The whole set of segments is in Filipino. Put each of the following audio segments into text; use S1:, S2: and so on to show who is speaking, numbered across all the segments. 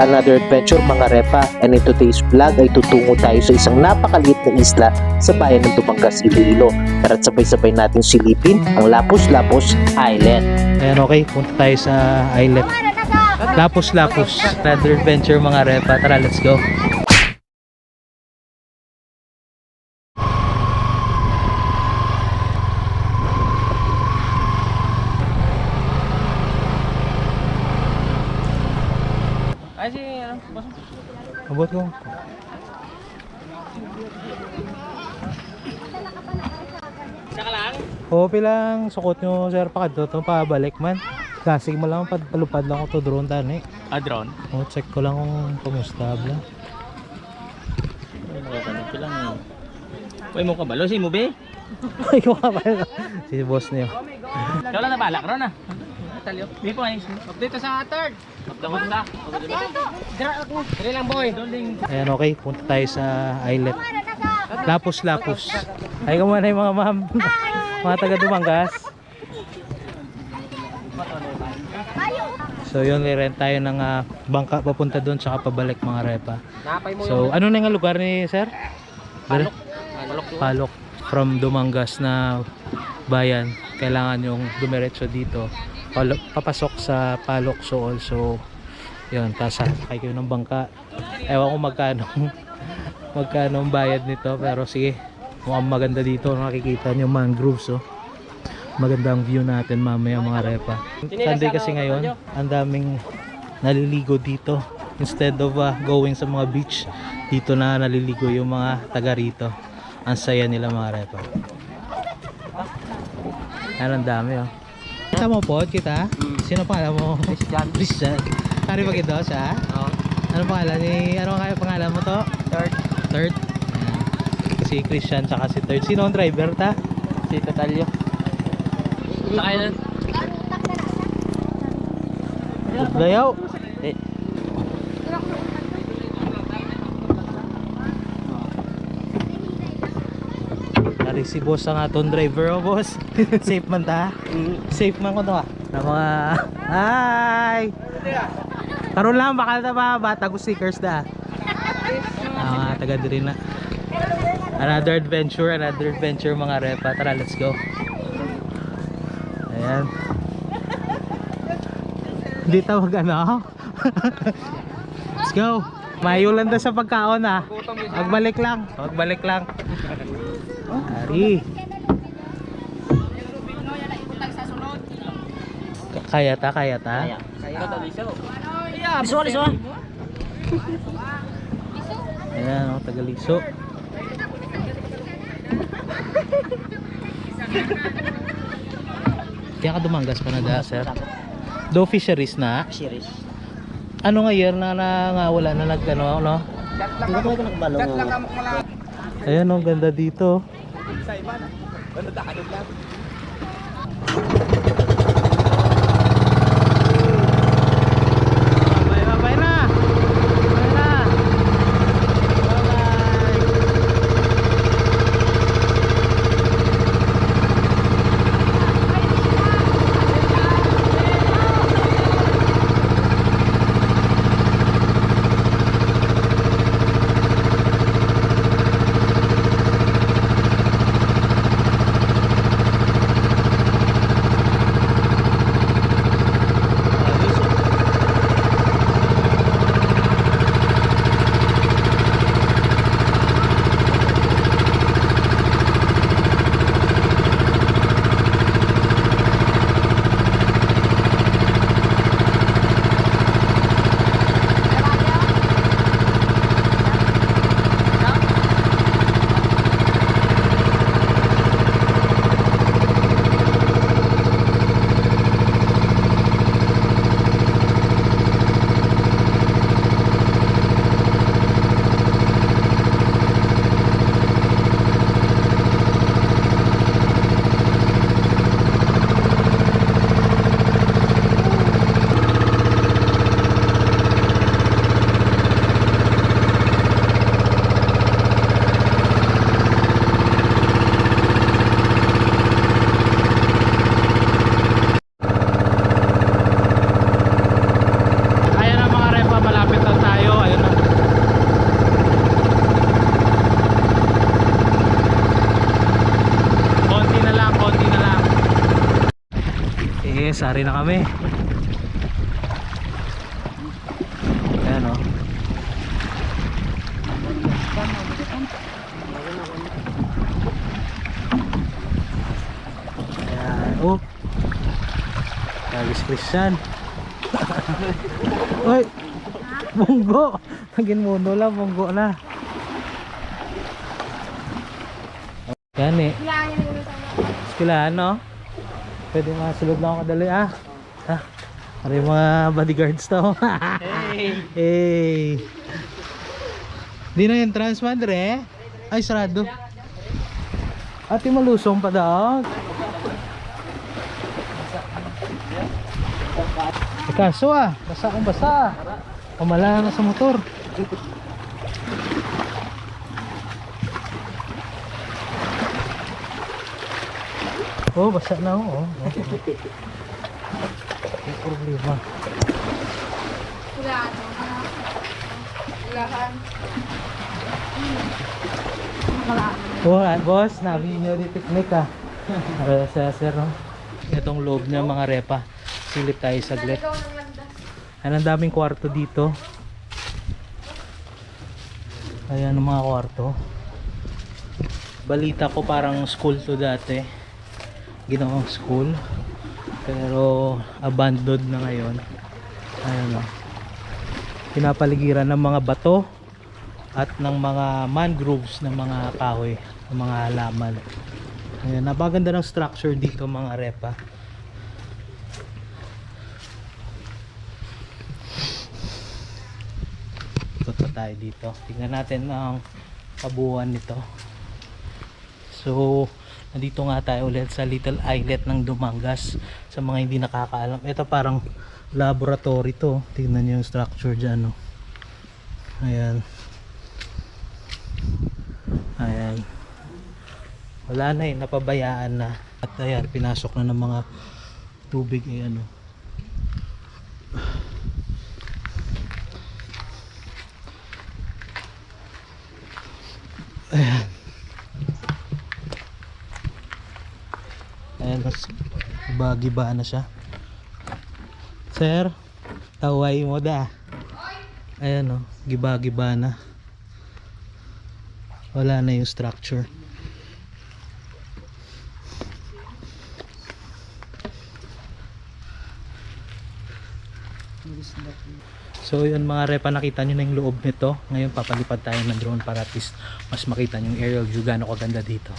S1: another adventure mga repa and in today's vlog ay tutungo tayo sa isang napakaliit na isla sa bayan ng Tumangas, Iloilo tara't sabay-sabay natin silipin ang Lapus-Lapus Island. Ayan okay, punta tayo sa island. Lapus-Lapus, another adventure mga repa. Tara, let's go. Abot ko.
S2: Isa lang?
S1: Oo, pilang sukot nyo, sir, pakadto to, pabalik man. Klasik mo lang, palupad lang ko to drone tani.
S2: Ah, drone?
S1: O, check ko lang kung kumusta, bla.
S2: Ay, nakatanong ko lang. Uy, mo ka balo, si mo be?
S1: Ay, ko ka ba? Si boss niyo.
S2: Ikaw lang nabalak ron ah. Talyo. Di po ay. Update sa third. Update sa. Gra ako. Dali lang boy.
S1: Ayan, okay, punta tayo sa islet. Lapus-lapus. Ay, kumana yung mga ma'am. mga taga Dumangas. So yun, rent tayo ng ah, bangka papunta doon tsaka pabalik mga repa.
S2: Napay mo
S1: So ano na yung lugar ni sir?
S2: Palok. Palok.
S1: Palok from Dumangas na bayan. Kailangan yung dumiretso dito. Papasok sa Palok so also yun, tapos sakay kayo ng bangka. Ewan ko magkano magkano ang bayad nito pero sige mukhang maganda dito nakikita nyo mangroves oh. maganda ang view natin mamaya mga repa Sunday kasi ngayon ang daming naliligo dito instead of uh, going sa mga beach dito na naliligo yung mga taga rito ang saya nila mga repa yan ang dami oh kita mo po kita sino pangalan mo
S2: Christian.
S1: Christian Kari ba ito siya
S2: Oo.
S1: ano pangalan ni ano kaya pangalan mo to
S2: Third.
S1: third si Christian tsaka si third sino ang driver ta
S2: Si Tatalyo. Sakay na.
S1: Layaw Nari si boss ang atong driver oh boss. Safe man ta. Safe man ko to ah. Na mga hi. Karon lang baka na ba? Bata ko stickers da ah taga diri na. Another adventure another adventure mga repa. Tara let's go. Ayan. Hindi tawag ano? Let's go mayulan da sa pagkaon ah magbalik lang magbalik lang Ari. K- Kaya ta, kaya ta.
S2: Kaya. Kaya. Visual, visual.
S1: Ayan, oh, tagaliso. Kaya ka dumangas pa na da, sir. Do fisheries na.
S2: Series.
S1: Ano nga year na na nga wala na nag ano, no?
S2: Hindi ko ka nagbalong.
S1: Ayan, oh, ganda dito. Bye, bye, bye na. Bye na. Bye-bye. Ngayon, sari na kami. Ayan o. Ayan. Oh. Lagis Christian. Uy. Munggo. Naging mundo lang. Munggo na. Yan eh. Eskwelahan no? Pwede mga sulod lang ako kadali ah. Ha? Para yung mga bodyguards to.
S2: Hey!
S1: hey. Di na yung trans madre eh. Ay, sarado. Ate malusong pa daw. Kaso ah, basa akong basa. Kamala na sa motor. Oh, basa na ako. Oh. May problema. Oh, ah, boss, nabi nyo di picnic ah. Para sa sir, no? Itong loob niya mga repa. Silip tayo saglit. Ayan, ang daming kwarto dito. Ayan ang mga kwarto. Balita ko parang school to dati. Ginawang school. Pero abandoned na ngayon. Ayan o. Pinapaligiran ng mga bato at ng mga mangroves ng mga kahoy, ng mga halaman. Ayan, napaganda ng structure dito mga repa. Ikot pa tayo dito. Tingnan natin ang kabuuan nito. So, nandito nga tayo ulit sa little islet ng Dumangas sa mga hindi nakakaalam. Ito parang laboratory to. Tingnan niyo yung structure dyan. No? Ayan. Ayan. Wala na eh, napabayaan na. At ayan, pinasok na ng mga tubig eh ano. Mas bagi-ba na siya. Sir, taway mo da. Ayan o, giba-giba na. Wala na yung structure. So yun mga repa nakita nyo na yung loob nito Ngayon papalipad tayo ng drone para at least mas makita yung aerial view Gano'ng kaganda dito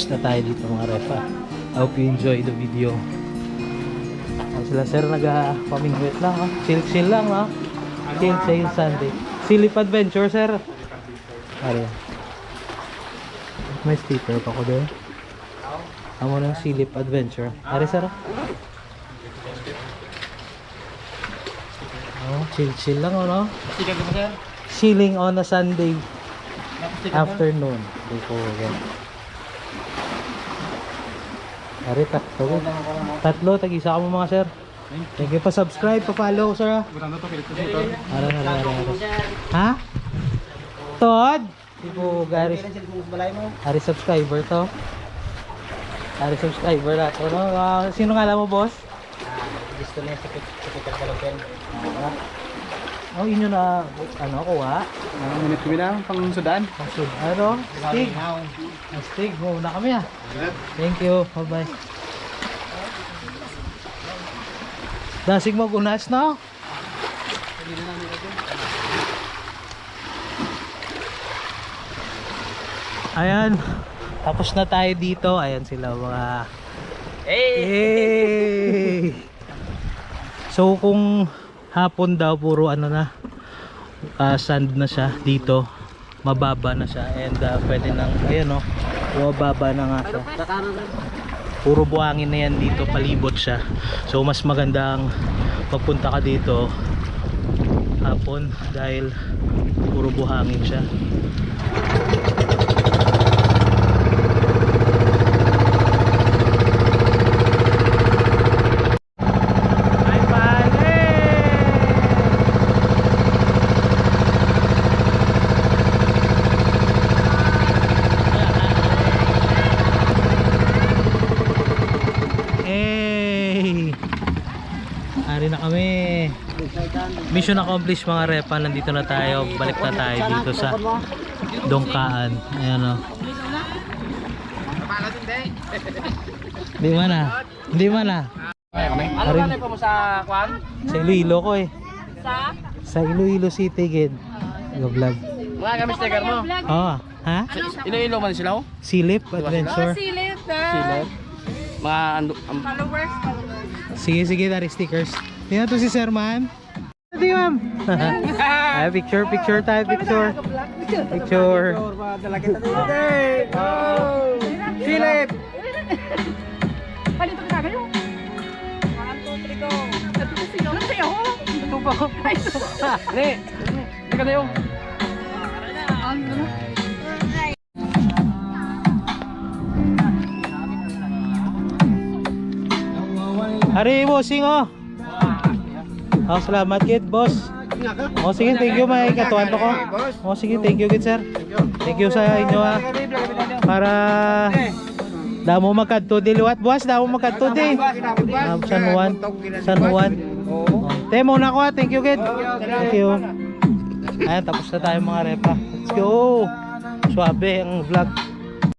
S1: tapos na tayo dito mga refa. I hope you enjoy the video. Ayan sila sir, nag-pamingwit lang. Oh. Chill chill lang. Oh. Chill chill Sunday. Silip Adventure sir. Ari. May sticker pa ko doon. Amo ng Silip Adventure. Ari sir. Oh, chill chill lang oh, no?
S2: Sigat mo sir?
S1: Chilling on a Sunday. Afternoon. Dito yan. Arita. Okay. Tatlo, tag-isa mo mga sir. Thank you pa subscribe, pa follow sir. ah. Ara na ara ara. Ha? Todd? Tipo gari. Ari subscriber to. Ari subscriber na to, no? Ah, sino nga mo, boss?
S2: Gusto niya sa Peter Galopin.
S1: Oh, inyo na ano kuha?
S2: Ang minute kami na, pang sudan.
S1: Pasud. Ano? Stig. Ang Stig, muna kami ah. Thank you. Bye-bye. Dasig mo gunas no? Ayan. Tapos na tayo dito. Ayan sila mga
S2: Hey!
S1: Yay! So kung hapon daw puro ano na. Ah, sand na siya dito. Mababa na siya. And ah, pwede nang ayan oh. Bumababa na nga siya. Puro buhangin na yan dito. Palibot siya. So mas magandang magpunta ka dito hapon dahil puro buhangin siya Ay, pare! Hey! Ari na kami. Mission accomplished mga repa. Nandito na tayo. Balik na tayo dito sa Dongkaan. Ayan o. Hindi man ah. Hindi man ah.
S2: Ano ba po mo sa kwan?
S1: Sa Iloilo ko eh.
S3: Sa?
S1: Sa Iloilo City, gid. Nag-vlog.
S2: Mga kami sticker mo.
S1: Oo. Ha?
S2: Iloilo man sila oh.
S1: Silip
S3: Oh,
S1: Adventure.
S3: silip.
S2: Sila. Mga ando, um,
S3: Followers, followers.
S1: Sige, sige, dari stickers. Tingnan to si Sir Man. Hindi, ma'am. Ay, picture, picture tayo, picture. Picture.
S2: Silip!
S3: Palito ka kayo. One, two, three, go. Ito ko sino? Ano sa'yo? Ito ko. Ay, ito.
S2: Ne! Hindi ka na yung.
S3: Ang ano?
S1: Hari, bossing, oh. Oh, salamat, kid, boss. Oh, sige, thank you, may katuan ko. Oh, sige, thank you, kid, sir. Thank you sa inyo, ah. Para damo magkadto di liwat boss damo magkadto di San Juan San Juan oh. Temo na ko ah. thank you kid thank you Ayan tapos na tayo mga repa let's go Suabe ang vlog